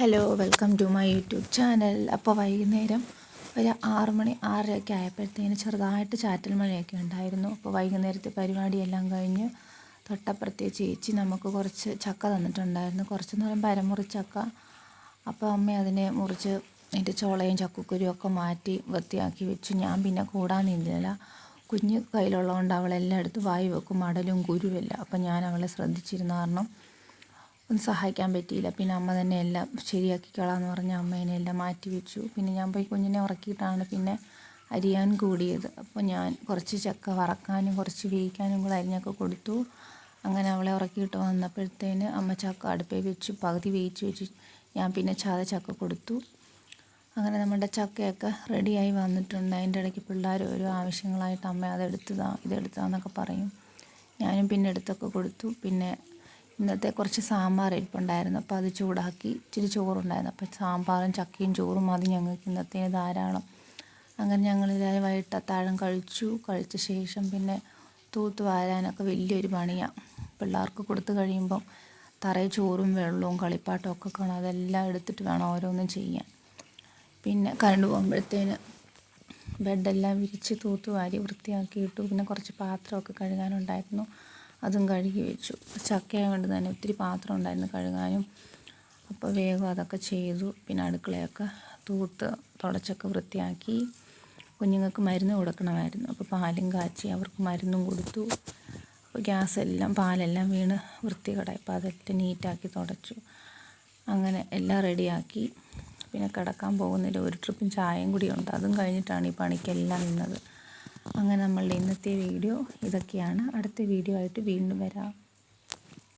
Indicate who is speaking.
Speaker 1: Hello welcome to my YouTube channel അപ്പോൾ വൈകുന്നേരം ഒരു ആറ് മണി ആറരയൊക്കെ ആയപ്പോഴത്തേന് ചെറുതായിട്ട് ചാറ്റൽ മഴയൊക്കെ ഉണ്ടായിരുന്നു. അപ്പോൾ വൈകുന്നേരത്തെ പരിപാടിയെല്ലാം കഴിഞ്ഞ് തൊട്ടപ്പുറത്തെ ചേച്ചി നമുക്ക് കുറച്ച് ചക്ക തന്നിട്ടുണ്ടായിരുന്നു. കുറച്ചെന്ന് പറയുമ്പോൾ അരമുറി ചക്ക. അപ്പോൾ അമ്മ അതിനെ മുറിച്ച് അതിന്റെ ചോളയും ചക്കക്കുരുവും ഒക്കെ മാറ്റി വൃത്തിയാക്കി വെച്ചു. ഞാൻ പിന്നെ കൂടാൻ നിന്നില്ല. കുഞ്ഞ് കയ്യിലുള്ളതുകൊണ്ട് അവളെല്ലാം എടുത്ത് വായി വെക്കും മടലും കുരുവെല്ലാം അപ്പം ഞാൻ അവളെ ശ്രദ്ധിച്ചിരുന്ന കാരണം ഒന്നും സഹായിക്കാൻ പറ്റിയില്ല. പിന്നെ അമ്മ തന്നെ എല്ലാം ശരിയാക്കിക്കളാന്ന് പറഞ്ഞ് അമ്മേനെ എല്ലാം മാറ്റി വെച്ചു. പിന്നെ ഞാൻ പോയി കുഞ്ഞിനെ ഉറക്കിയിട്ടാണ് പിന്നെ അരിയാൻ കൂടിയത്. അപ്പോൾ ഞാൻ കുറച്ച് ചക്ക വറക്കാനും കുറച്ച് വേവിക്കാനും കൂടെ അരിഞ്ഞൊക്കെ കൊടുത്തു. അങ്ങനെ അവളെ ഉറക്കിയിട്ട് വന്നപ്പോഴത്തേന് അമ്മ ചക്ക അടുപ്പേ വെച്ചു പകുതി വേവിച്ച് വെച്ച്. ഞാൻ പിന്നെ ചാത ചക്ക കൊടുത്തു. അങ്ങനെ നമ്മുടെ ചക്കയൊക്കെ റെഡിയായി വന്നിട്ടുണ്ട്. അതിന്റെ ഇടയ്ക്ക് പിള്ളേർ ഓരോ ആവശ്യങ്ങളായിട്ട് അമ്മ അതെടുത്തതാ ഇതെടുത്താന്നൊക്കെ പറയും. ഞാനും പിന്നെ എടുത്തൊക്കെ കൊടുത്തു. പിന്നെ ഇന്നത്തെ കുറച്ച് സാമ്പാർ ഇരിപ്പുണ്ടായിരുന്നു അപ്പോൾ അത് ചൂടാക്കി ഇച്ചിരി ചോറുണ്ടായിരുന്നു. അപ്പോൾ സാമ്പാറും ചക്കയും ചോറും മതി ഞങ്ങൾക്ക് ഇന്നത്തേന് ധാരാളം. അങ്ങനെ ഞങ്ങൾ വൈകിട്ട് അത്താഴം കഴിച്ചു. കഴിച്ച ശേഷം പിന്നെ തൂത്ത് വാരാനൊക്കെ വലിയൊരു പണിയാണ് പിള്ളേർക്ക് കൊടുത്തു കഴിയുമ്പം തറയിൽ ചോറും വെള്ളവും കളിപ്പാട്ടവും ഒക്കെ കാണും. അതെല്ലാം എടുത്തിട്ട് വേണം ഓരോന്നും ചെയ്യാൻ. പിന്നെ കരണ്ട് പോകുമ്പോഴത്തേന് ബെഡെല്ലാം വിരിച്ച് തൂത്ത് വാരി വൃത്തിയാക്കി ഇട്ടു പിന്നെ കുറച്ച് പാത്രമൊക്കെ കഴുകാനുണ്ടായിരുന്നു. അതും കഴുകി വെച്ചു. ചക്കയായതുകൊണ്ട് തന്നെ ഒത്തിരി പാത്രം ഉണ്ടായിരുന്നു കഴുകാനും. അപ്പോൾ വേഗം അതൊക്കെ ചെയ്തു. പിന്നെ അടുക്കളയൊക്കെ തൂത്ത് തുടച്ചൊക്കെ വൃത്തിയാക്കി. കുഞ്ഞുങ്ങൾക്ക് മരുന്ന് കൊടുക്കണമായിരുന്നു. അപ്പോൾ പാലും കാച്ചി അവർക്ക് മരുന്നും കൊടുത്തു. അപ്പോൾ ഗ്യാസെല്ലാം പാലെല്ലാം വീണ് വൃത്തികടായി. അപ്പോൾ അതെല്ലാം നീറ്റാക്കി തുടച്ചു. അങ്ങനെ എല്ലാം റെഡിയാക്കി. പിന്നെ കിടക്കാൻ പോകുന്നില്ല ഒരു ട്രിപ്പും ചായയും കൂടി ഉണ്ട്. അതും കഴിഞ്ഞിട്ടാണ് ഈ പണിക്കെല്ലാം നിന്നത്. അങ്ങനെ നമ്മളുടെ ഇന്നത്തെ വീഡിയോ ഇതൊക്കെയാണ്. അടുത്ത വീഡിയോ ആയിട്ട് വീണ്ടും വരാം.